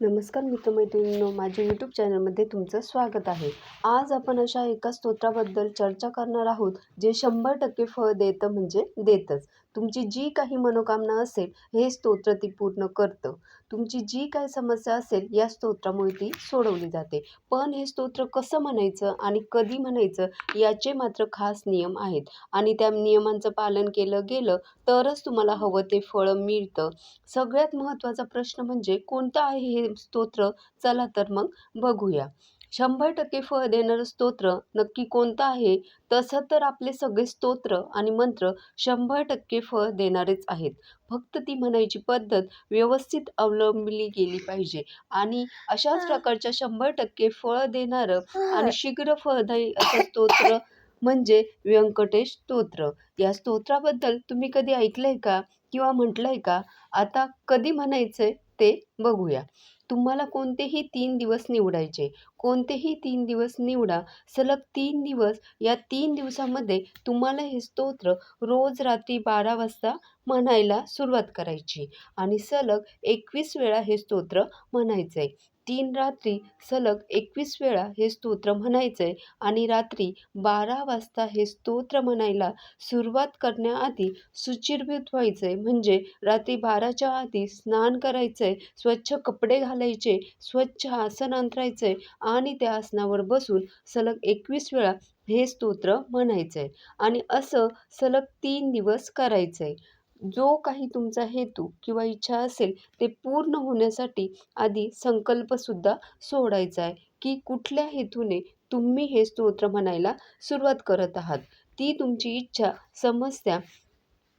नमस्कार मित्रमैत्रिणींनो माझ्या यूट्यूब चॅनलमध्ये तुमचं स्वागत आहे. आज आपण अशा एका स्तोत्राबद्दल चर्चा करणार आहोत जे शंभर टक्के फळ देतं म्हणजे देतच. तुमची जी काही मनोकामना असेल हे स्तोत्र ती पूर्ण करतं. तुमची जी काही समस्या असेल या स्तोत्रामुळे ती सोडवली जाते. पण हे स्तोत्र कसं म्हणायचं आणि कधी म्हणायचं याचे मात्र खास नियम आहेत. आणि त्या नियमांचं पालन केलं गेलं तरच तुम्हाला हवं ते फळं मिळतं. सगळ्यात महत्त्वाचा प्रश्न म्हणजे कोणतं आहे हे स्तोत्र. चला तर मग बघूया. शंभर टक्के फळ देणारं स्तोत्र नक्की कोणतं आहे? तसं तर आपले सगळे स्तोत्र आणि मंत्र शंभर टक्के फळ देणारेच आहेत. फक्त ती म्हणायची पद्धत व्यवस्थित अवलंबली गेली पाहिजे. आणि अशाच प्रकारच्या शंभर टक्के फळ देणारं आणि शीघ्र फळदायी असं स्तोत्र म्हणजे व्यंकटेश स्तोत्र. या स्तोत्राबद्दल तुम्ही कधी ऐकलंय का? किंवा म्हटलंय का? आता कधी म्हणायचंय ते बघूया. तुम्हाला कोणतेही तीन दिवस निवडायचे. कोणतेही तीन दिवस निवडा. सलग तीन दिवस या तीन दिवसामध्ये तुम्हाला हे स्तोत्र रोज रात्री बारा वाजता म्हणायला सुरुवात करायची. आणि सलग एकवीस वेळा हे स्तोत्र म्हणायचं आहे तीन रात्री सलग एकवीस वेळा हे स्तोत्र म्हणायचं आहे आणि रात्री बारा वाजता हे स्तोत्र म्हणायला सुरुवात करण्याआधी सुचिरभूत व्हायचं आहे म्हणजे रात्री बाराच्या आधी स्नान करायचं आहे स्वच्छ कपडे घालायचे स्वच्छ आसन अंतरायचं आहे आणि त्या आसनावर बसून सलग एकवीस वेळा हे स्तोत्र म्हणायचं आहे आणि असं सलग तीन दिवस करायचं आहे जो काही तुमचा हेतू किंवा इच्छा असेल ते पूर्ण होण्यासाठी आधी संकल्पसुद्धा सोडायचा आहे की कुठल्या हेतूने तुम्ही हे स्तोत्र म्हणायला सुरुवात करत आहात? ती तुमची इच्छा समस्या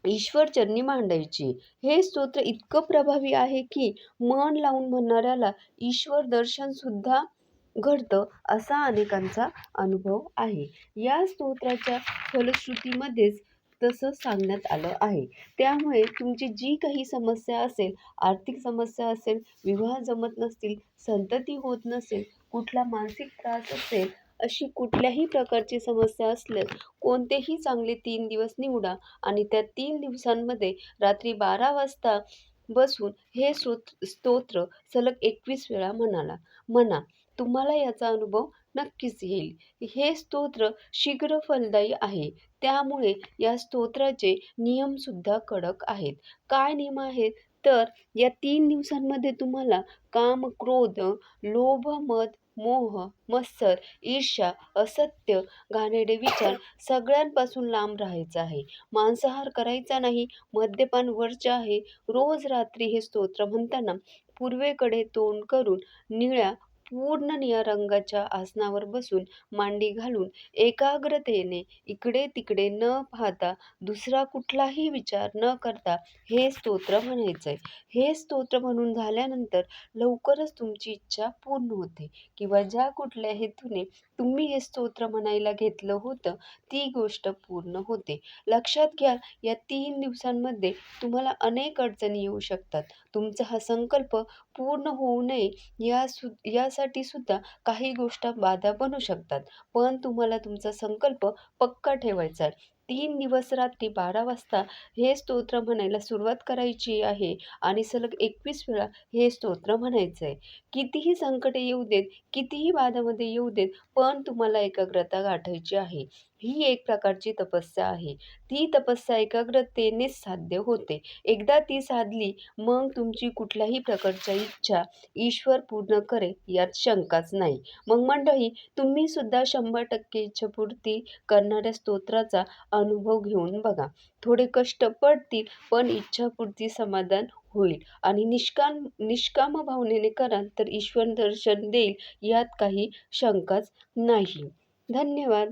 ईश्वरचरणी मांडायची. हे स्तोत्र इतकं प्रभावी आहे की मन लावून म्हणणाऱ्याला ईश्वर दर्शनसुद्धा घडतं असा अनेकांचा अनुभव आहे. या स्तोत्राच्या फलश्रुतीमध्येच तसं सांगण्यात आलं आहे. त्यामुळे तुमची जी काही समस्या असेल आर्थिक समस्या असेल विवाह जमत नसतील संतती होत नसेल कुठला मानसिक त्रास असेल अशी कुठल्याही प्रकारची समस्या असल्यास कोणतेही चांगले तीन दिवस निवडा आणि त्या तीन दिवसांमध्ये रात्री बारा वाजता बसून हे स्तोत स्तोत्र सलग एकवीस वेळा म्हणाला. म्हणा तुम्हाला याचा अनुभव नक्कीच येईल. हे स्तोत्र शीघ्र फलदायी आहे. त्यामुळे या स्तोत्राचे नियमसुद्धा कडक आहेत. काय नियम आहेत? तर या तीन दिवसांमध्ये तुम्हाला काम क्रोध लोभ मद मोह मत्सर ईर्ष्या असत्य घाणेरडे विचार सगळ्यांपासून लांब राहायचं आहे. मांसाहार करायचा नाही मद्यपान वरचे आहे. रोज रात्री हे स्तोत्र म्हणताना पूर्वेकडे तोंड करून निळ्या पूर्ण निळ्या रंगाच्या आसनावर बसून मांडी घालून एकाग्रतेने इकडे तिकडे न पाहता दुसरा कुठलाही विचार न करता हे स्तोत्र म्हणायचं आहे हे स्तोत्र म्हणून झाल्यानंतर लवकरच तुमची इच्छा पूर्ण होते. किंवा ज्या कुठल्या हेतूने तुम्ही हे स्तोत्र म्हणायला घेतलं होतं ती गोष्ट पूर्ण होते. लक्षात घ्या या तीन दिवसांमध्ये तुम्हाला अनेक अडचणी येऊ शकतात. तुमचा हा संकल्प पूर्ण होऊ नये या सु यासाठी सुद्धा काही गोष्ट बाधा बनू शकतात. पण तुम्हाला तुमचा संकल्प पक्का ठेवायचा आहे. तीन दिवस रात्री बारा वाजता हे स्तोत्र म्हणायला सुरुवात करायची आहे. आणि सलग एकवीस वेळा हे स्तोत्र म्हणायचं आहे कितीही संकटे येऊ देत कितीही बाधामध्ये येऊ देत पण तुम्हाला एकाग्रता गाठायची आहे. ही एक प्रकारची तपस्या आहे. ती तपस्या एकाग्रतेनेच साध्य होते. एकदा ती साधली मग तुमची कुठल्याही प्रकारच्या इच्छा ईश्वर पूर्ण करे यात शंकाच नाही. मग मंडळी तुम्ही सुद्धा शंभर टक्के इच्छापूर्ती करणाऱ्या स्तोत्राचा अनुभव घेऊन बघा. थोडे कष्ट पडतील पण इच्छापूर्ती समाधान होईल. आणि निष्काम निष्काम भावनेने कराल तर ईश्वर दर्शन देईल यात काही शंकाच नाही. धन्यवाद.